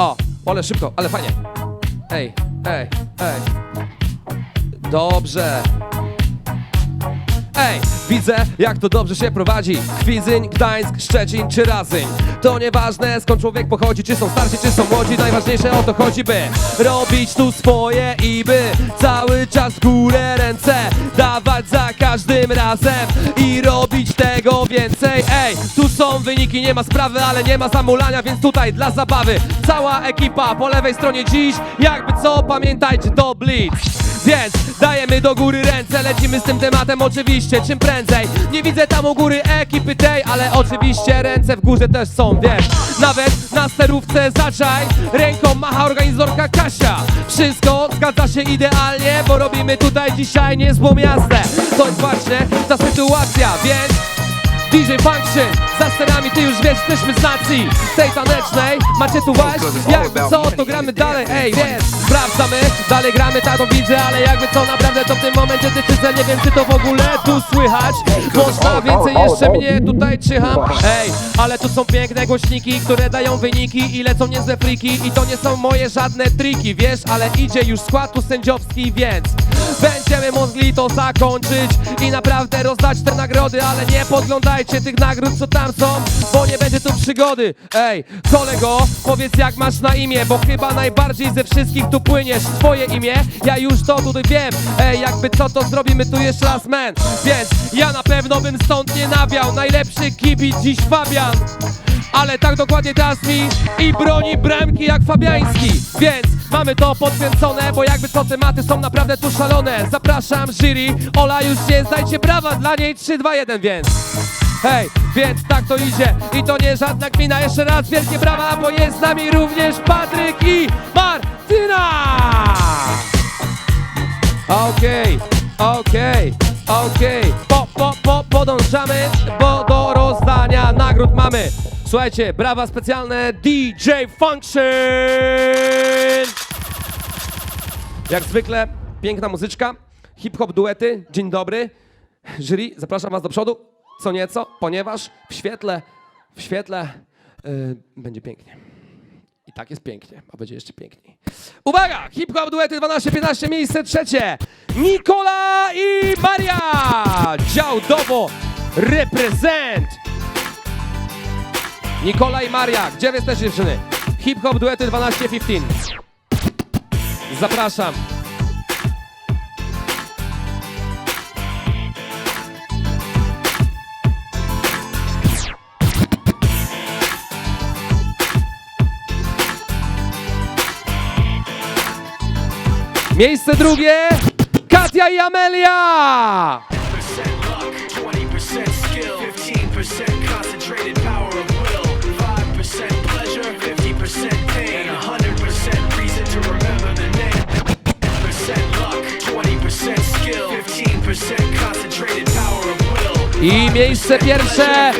O, ale szybko, ale fajnie. Ej, ej, ej. Dobrze. Ej, widzę jak to dobrze się prowadzi. Kwizyń, Gdańsk, Szczecin czy Razyń. To nieważne skąd człowiek pochodzi Czy są starsi, czy są młodzi. Najważniejsze o to chodzi, by robić tu swoje i by Cały czas górę ręce Dawać za każdym razem I robić tego więcej. Ej, tu są wyniki, nie ma sprawy Ale nie ma zamulania, więc tutaj dla zabawy. Cała ekipa po lewej stronie dziś Jakby co, pamiętajcie, to Blitz więc dajemy do góry ręce, lecimy z tym tematem oczywiście czym prędzej. Nie widzę tam u góry ekipy tej, ale oczywiście ręce w górze też są, wiesz. Nawet na sterówce zaczaj, ręką macha organizatorka Kasia. Wszystko zgadza się idealnie, bo robimy tutaj dzisiaj niezłą jazdę. To jest właśnie ta sytuacja, więc DJ Function, za sterami ty już wiesz, jesteśmy z nacji Tej tanecznej, macie tu właśnie Jakby co, to gramy dalej, ej, wiesz Sprawdzamy, dalej gramy, tak to widzę Ale jakby co, naprawdę to w tym momencie decyzja Nie wiem, czy to w ogóle tu słychać. Można więcej jeszcze mnie tutaj czyham Ej, ale tu są piękne głośniki Które dają wyniki i lecą niezłe friki. I to nie są moje żadne triki, wiesz Ale idzie już skład tu sędziowski, więc Będziemy mogli to zakończyć I naprawdę rozdać te nagrody Ale nie podglądajcie tych nagród, co tam są Bo nie będzie tu przygody. Ej, kolego, powiedz jak masz na imię Bo chyba najbardziej ze wszystkich tu płyniesz. Twoje imię, ja już to tutaj wiem. Ej, jakby co to zrobimy tu jeszcze raz, man. Więc ja na pewno bym stąd nie nawiał Najlepszy kibic dziś Fabian. Ale tak dokładnie teraz mi i broni bramki jak Fabiański. Więc mamy to podkręcone, bo jakby co tematy są naprawdę tu szalone. Zapraszam jury, Ola już jest, dajcie brawa dla niej. 3, 2, 1, więc Hej, więc tak to idzie. I to nie żadna kmina Jeszcze raz wielkie brawa, bo jest z nami również Patryk i Martyna! Okej, okej, okej. Po, po, po, podążamy, bo do rozdania nagród mamy. Słuchajcie, brawa specjalne DJ Function! Jak zwykle, piękna muzyczka, hip-hop duety, dzień dobry. Jury, zapraszam was do przodu, co nieco, ponieważ w świetle, w świetle yy, będzie pięknie i tak jest pięknie, a będzie jeszcze piękniej. Uwaga! Hip-hop duety 12-15, miejsce trzecie. Nikola i Maria! Dział Dobo reprezent! Nikola i Maria, gdzie wy jesteście dziewczyny? Hip-hop duety 12-15. Zapraszam. 15% concentrated power of will. I miejsce pierwsze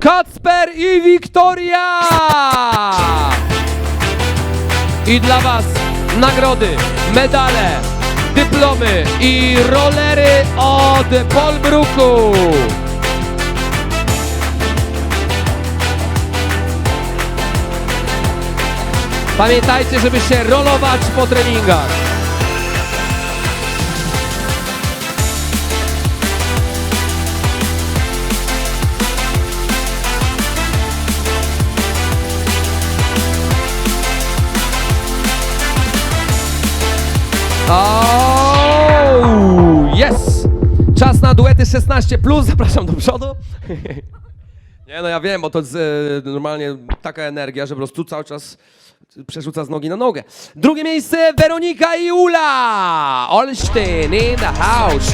Kacper i Wiktoria! I dla Was nagrody, medale, dyplomy i rolery od Polbruku. Pamiętajcie, żeby się rolować po treningach. Oh, yes! Czas na duety 16 plus. Zapraszam do przodu. Nie no ja wiem, bo to jest normalnie taka energia, że po prostu cały czas przerzuca z nogi na nogę. Drugie miejsce Weronika i Ula! Olsztyn in the house.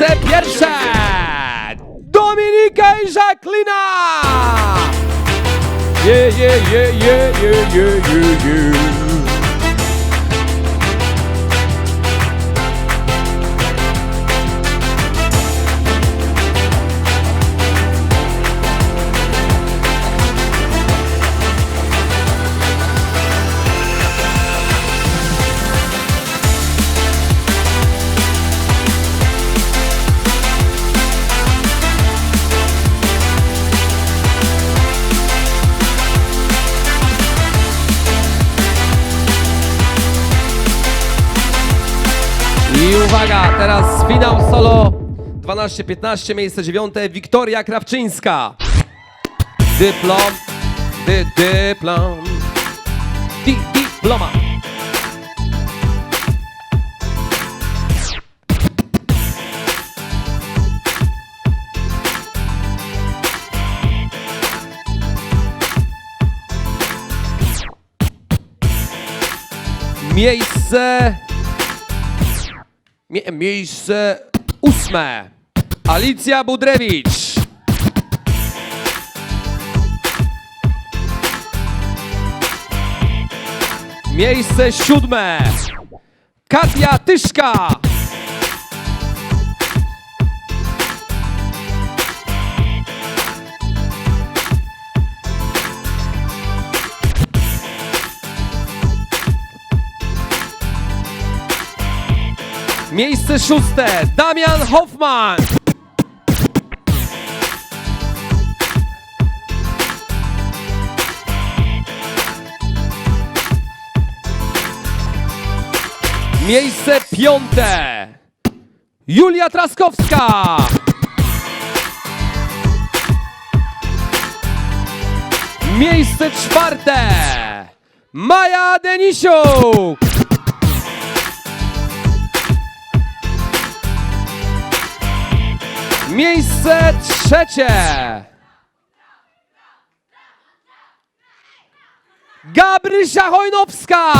Miejsce pierwsze Dominika i Jacqueline! Yeah, yeah, yeah, yeah, yeah, yeah, yeah, yeah. 12-15, miejsce dziewiąte, Wiktoria Krawczyńska. Dyplom, dy, dyplom, di, dyploma. Miejsce Mie miejsce ósme. Alicja Budrewicz. Miejsce siódme. Katia Tyszka. Miejsce szóste. Damian Hoffman. Miejsce piąte. Julia Traskowska. Miejsce czwarte. Maja Denisiuk. Miejsce trzecie. Gabrysia Hojnowska.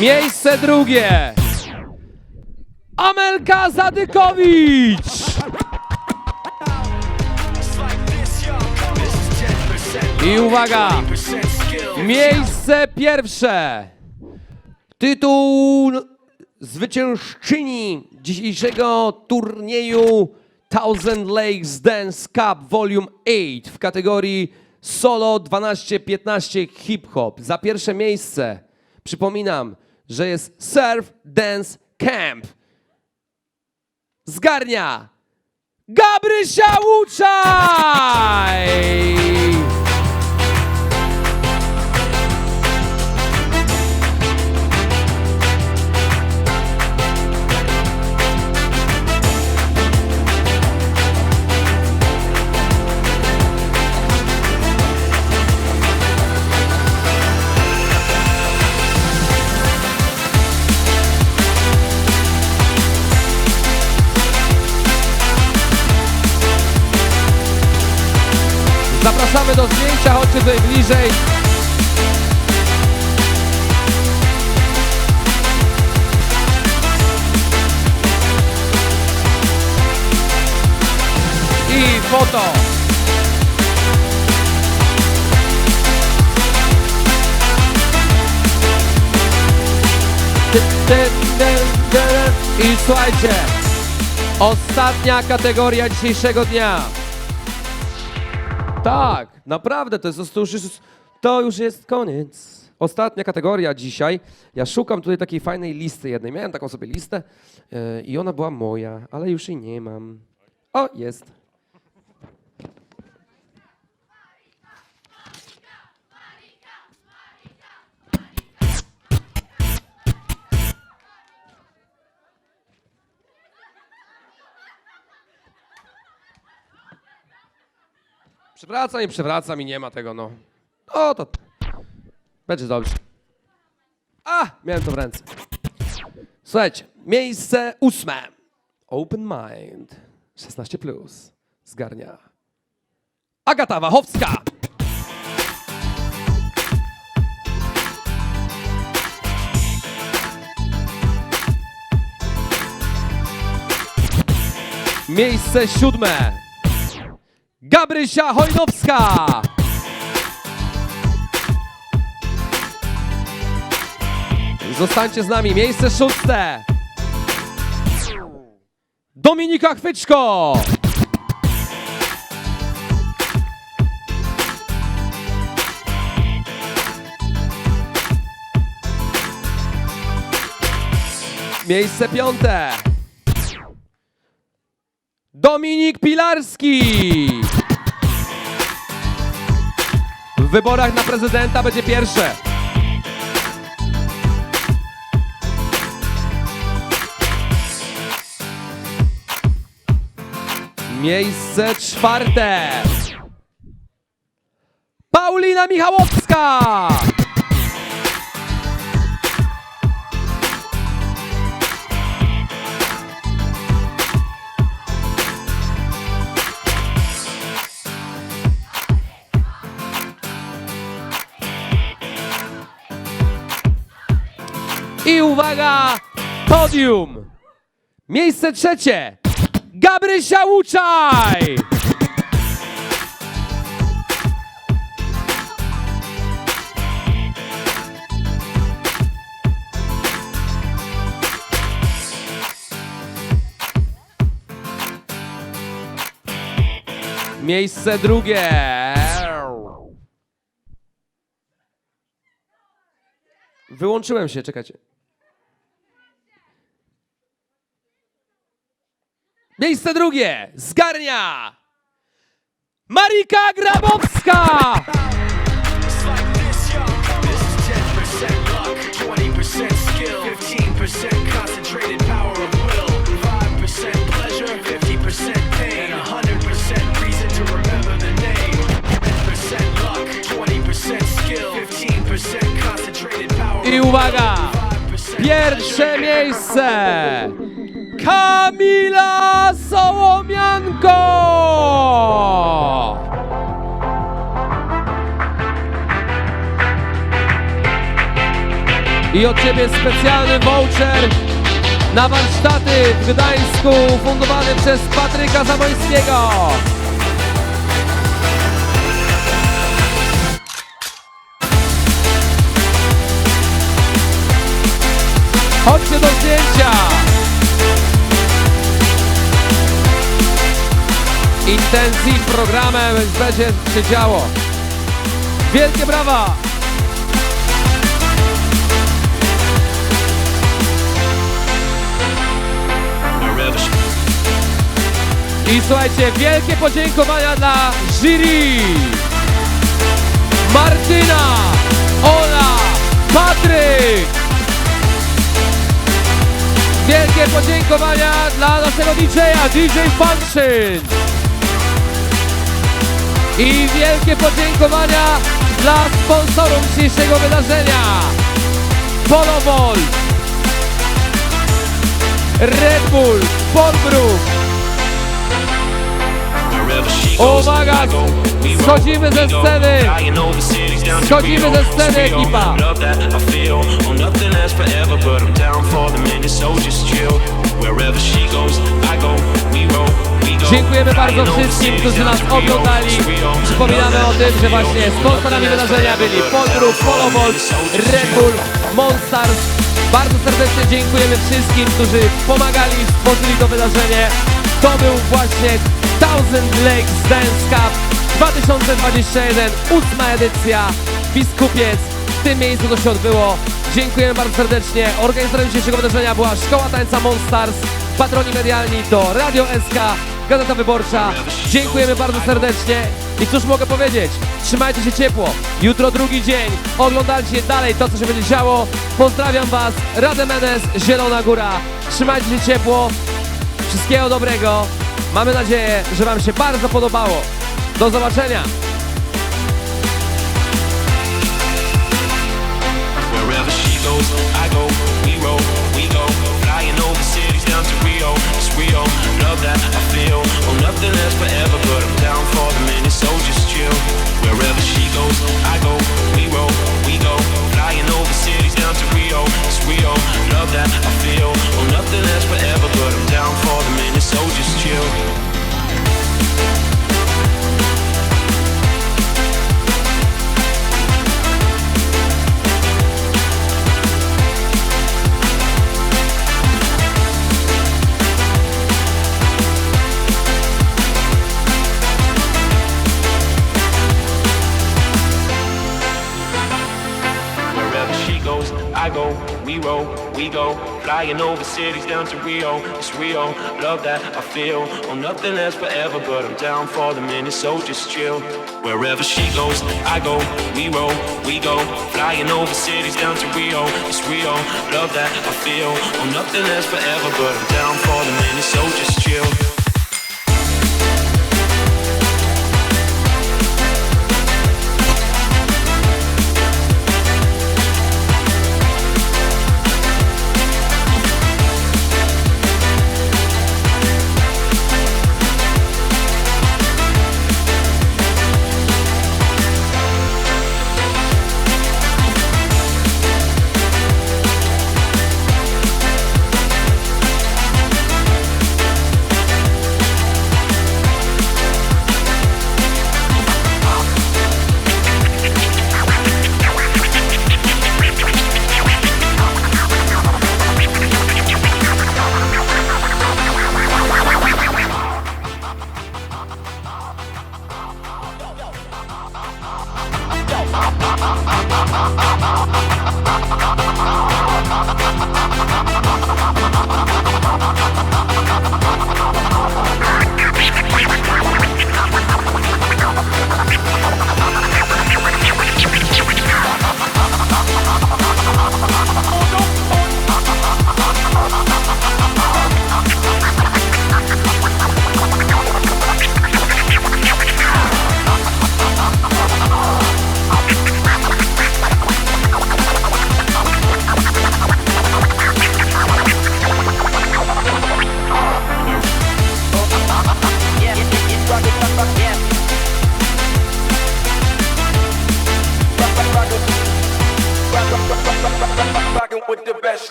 Miejsce drugie. Amelka Zadykowicz. It's like this, y'all. This is 10% I uwaga. 20% skill. Miejsce pierwsze. Tytuł zwyciężczyni dzisiejszego turnieju Thousand Lakes Dance Cup Volume 8 w kategorii solo 12-15 hip-hop. Za pierwsze miejsce przypominam, że jest Surf Dance Camp. Zgarnia Gabrysia Łuczaj! Do zdjęcia, chodźcie tutaj bliżej. I foto. I słuchajcie, ostatnia kategoria dzisiejszego dnia. Tak, naprawdę, to, jest, to, już jest, to już jest koniec. Ostatnia kategoria dzisiaj. Ja szukam tutaj takiej fajnej listy jednej. Miałem taką sobie listę yy, i ona była moja, ale już jej nie mam. O, jest. Przewracam i przewracam i nie ma tego, no. O, to będzie dobrze. A, miałem to w ręce. Słuchajcie, miejsce ósme. Open Mind. 16 plus. Zgarnia. Agata Wachowska. Miejsce siódme. Gabrysia Hojnowska. Zostańcie z nami. Miejsce szóste. Dominika Chwyczko. Miejsce piąte. Dominik Pilarski. W wyborach na prezydenta będzie pierwsze. Miejsce czwarte. Paulina Michałowska. I uwaga, podium. Miejsce trzecie. Gabrysia Łuczaj. Miejsce drugie. Wyłączyłem się, czekajcie. 20% skill, 15% concentrated power I uwaga! will, 5% Pierwsze miejsce Kamila Sołomianko! I od Ciebie specjalny voucher na warsztaty w Gdańsku fundowany przez Patryka Zamońskiego. Chodźcie do zdjęcia! Intensiv programem będzie się działo. Wielkie brawa! I słuchajcie, wielkie podziękowania dla jury! Martyna, Ola, Patryk! Wielkie podziękowania dla naszego DJ-a, DJ Function! I wielkie podziękowania dla sponsorów dzisiejszego wydarzenia! Polobol, Red Bull, Polbruk, Uwaga! Schodzimy ze sceny! Schodzimy ze sceny, ekipa! Wherever she goes, I go. We roll. Dziękujemy bardzo wszystkim, którzy nas oglądali. Przypominamy o tym, że właśnie sponsorami wydarzenia byli so just Red. Bull, Monstars. Bardzo serdecznie dziękujemy wszystkim, którzy pomagali stworzyli to wydarzenie. To był właśnie Thousand Lakes Dance Cup 2021, ósma edycja, Biskupiec. W tym miejscu to się odbyło. Dziękujemy bardzo serdecznie. Organizatorem dzisiejszego wydarzenia była Szkoła Tańca Monstars. Patroni medialni to Radio SK, Gazeta Wyborcza. Dziękujemy bardzo serdecznie. I cóż mogę powiedzieć? Trzymajcie się ciepło. Jutro drugi dzień. Oglądajcie dalej to, co się będzie działo. Pozdrawiam Was. Rademenes, Zielona Góra. Trzymajcie się ciepło. Wszystkiego dobrego. Mamy nadzieję, że Wam się bardzo podobało. Do zobaczenia. I go. We roll, we go. Flying over cities down to Rio, Rio. Love that I feel. Oh, nothing lasts forever, but I'm down for the minute, so just chill. Wherever she goes, I go. We roll, we go. Flying over cities down to Rio, it's Rio. Love that I feel. Oh, nothing lasts forever, but I'm down for the minute, so just chill. Wherever she goes, I go, we roll, we go. Flying over cities down to Rio, it's Rio. Love that I feel. Oh, nothing lasts forever, but I'm down for the minute, so just chill.